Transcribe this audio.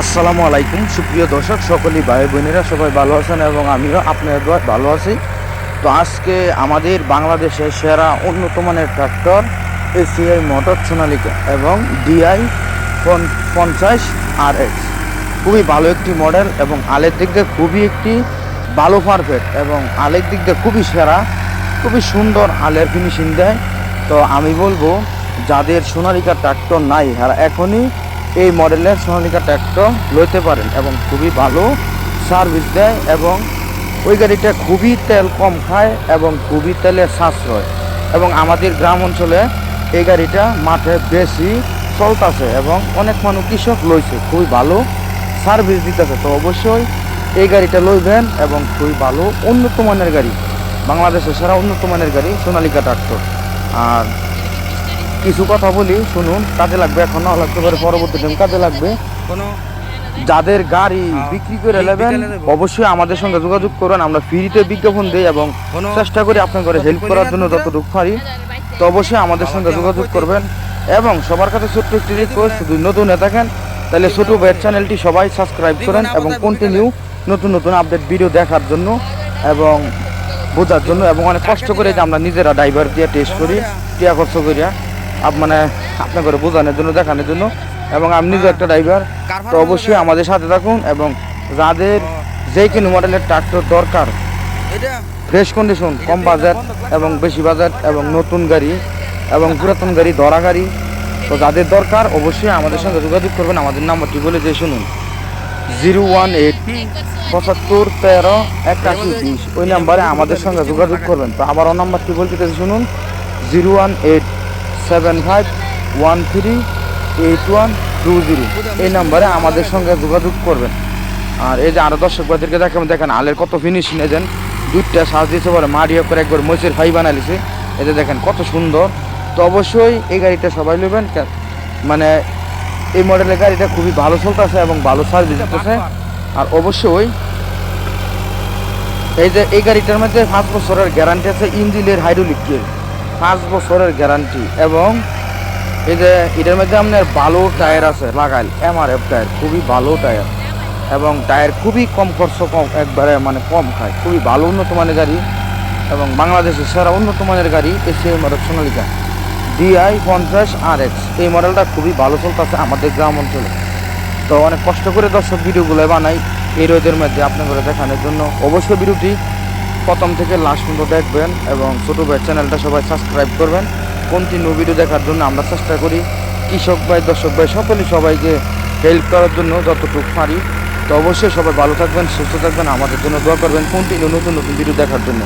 আসসালামু আলাইকুম। সুপ্রিয় দর্শক, সকলেই ভাই বোনেরা সবাই ভালো আছেন এবং আমিও আপনার দোয়ায় ভালো আছি। তো আজকে আমাদের বাংলাদেশের সেরা উন্নত মানের ট্রাক্টর এসিআই মোটর সোনালিকা এবং ডিআই পঞ্চাশ আর এক্স খুবই ভালো একটি মডেল এবং আলের দিক দিয়ে খুবই একটি ভালো পারফেক্ট এবং আলের দিক দিয়ে খুবই সেরা, খুবই সুন্দর আলের ফিনিশিং দেয়। তো আমি বলব, যাদের সোনালিকা ট্রাক্টর নাই আর এখনই এই মডেলের সোনালিকা ট্র্যাক্টর লইতে পারেন এবং খুবই ভালো সার্ভিস দেয় এবং ওই গাড়িটা খুবই তেল কম খায় এবং খুবই তেলের সাশ্রয়। এবং আমাদের গ্রাম অঞ্চলে এই গাড়িটা মাঠে বেশি চলতেছে এবং অনেক মানুষ কৃষক লইছে, খুবই ভালো সার্ভিস দিতেছে। তো অবশ্যই এই গাড়িটা লইবেন এবং খুবই ভালো উন্নত মানের গাড়ি, বাংলাদেশের সেরা উন্নত মানের গাড়ি সোনালিকা ট্রাক্টর আর কিছু কথা বলি শুনুন কাজে লাগবে এখন না লাগতে পারে পরবর্তী টাইম কাজে লাগবে। কোনো যাদের গাড়ি হ্যাঁ, বিক্রি করে নেবেন অবশ্যই আমাদের সঙ্গে যোগাযোগ করুন আমরা ফ্রিতে বিজ্ঞাপন দিই এবং চেষ্টা করি আপনার করে হেল্প করার জন্য যতটুকু পারি। তো অবশ্যই আমাদের সঙ্গে যোগাযোগ করবেন। এবং সবার কাছে ছোট্ট একটি রিকোয়েস্ট যদি নতুন হয়ে থাকেন তাহলে ছোটো ভাইয়ের চ্যানেলটি সবাই সাবস্ক্রাইব করেন এবং কন্টিনিউ নতুন নতুন আপডেট ভিডিও দেখার জন্য এবং বোঝার জন্য এবং অনেক কষ্ট করে যে আমরা নিজেরা ড্রাইভার দিয়ে টেস্ট করি টিয়া খরচ করিয়া। মানে আপনার করে বোঝানোর জন্য দেখানোর জন্য। এবং আমি নিজে একটা ড্রাইভার তো অবশ্যই আমাদের সাথে থাকুন এবং যাদের যে কোনো মডেলের ট্রাক্টর দরকার ফ্রেশ কন্ডিশন কম বাজেট এবং বেশি বাজেট এবং নতুন গাড়ি এবং পুরাতন গাড়ি ধরা গাড়ি। তো যাদের দরকার অবশ্যই আমাদের সঙ্গে যোগাযোগ করবেন। আমাদের নাম্বারটি বলে যে শুনুন। জিরো ওয়ান এইট পঁচাত্তর তেরো একাশি বিশ। ওই নাম্বারে আমাদের সঙ্গে যোগাযোগ করবেন। তো আবারও নাম্বারটি বলতে শুনুন। Zero one eight seven five one three eight one two zero এই নাম্বারে আমাদের সঙ্গে যোগাযোগ করবেন। আর এই যে আরও দর্শক ভাইদেরকে দেখেন দেখেন আলের কত ফিনিশিং এজেন দুধটা সাজ দিয়েছে পরে মারিয়া করে একবার মহিষের ফাই বানালিছে এতে দেখেন কত সুন্দর। তো অবশ্যই এই গাড়িটা সবাই নেবেন। মানে এই মডেলের গাড়িটা খুবই ভালো চলতেছে এবং ভালো সার্ভিস দিতেছে। আর অবশ্যই এই যে এই গাড়িটার মধ্যে পাঁচ বছরের গ্যারান্টি আছে ইঞ্জিনের হাইড্রোলিকের পাঁচ বছরের গ্যারান্টি এবং এই যে এটার মধ্যে আপনার ভালো টায়ার আছে, লাগাইল এমআরএফ টায়ার খুবই ভালো টায়ার এবং টায়ার খুবই কম খরচ কম, একবারে মানে কম খায়, খুবই ভালো উন্নত মানের গাড়ি এবং বাংলাদেশের সেরা উন্নত মানের গাড়ি এসিআই মডেল সোনালিকা ডিআই পঞ্চাশ আর এক্স এই মডেলটা খুবই ভালো চলতেছে আমাদের গ্রাম অঞ্চলে। তো অনেক কষ্ট করে দর্শক ভিডিওগুলো বানাই, এই রোদের মধ্যে আপনাদের দেখানোর জন্য অবশ্যই ভিডিওটি প্রথম থেকে লাস্ট পর্যন্ত দেখবেন এবং ছোটো ভাই চ্যানেলটা সবাই সাবস্ক্রাইব করবেন। কন্টিনিউ ভিডিও দেখার জন্য আমরা চেষ্টা করি। কৃষক ভাই, দর্শক ভাই সকলেই সবাইকে হেল্প করার জন্য যতটুকু পারি। তো অবশ্যই সবাই ভালো থাকবেন, সুস্থ থাকবেন। আমাদের জন্য দোয়া করবেন। কন্টিনিউ নতুন নতুন ভিডিও দেখার জন্য।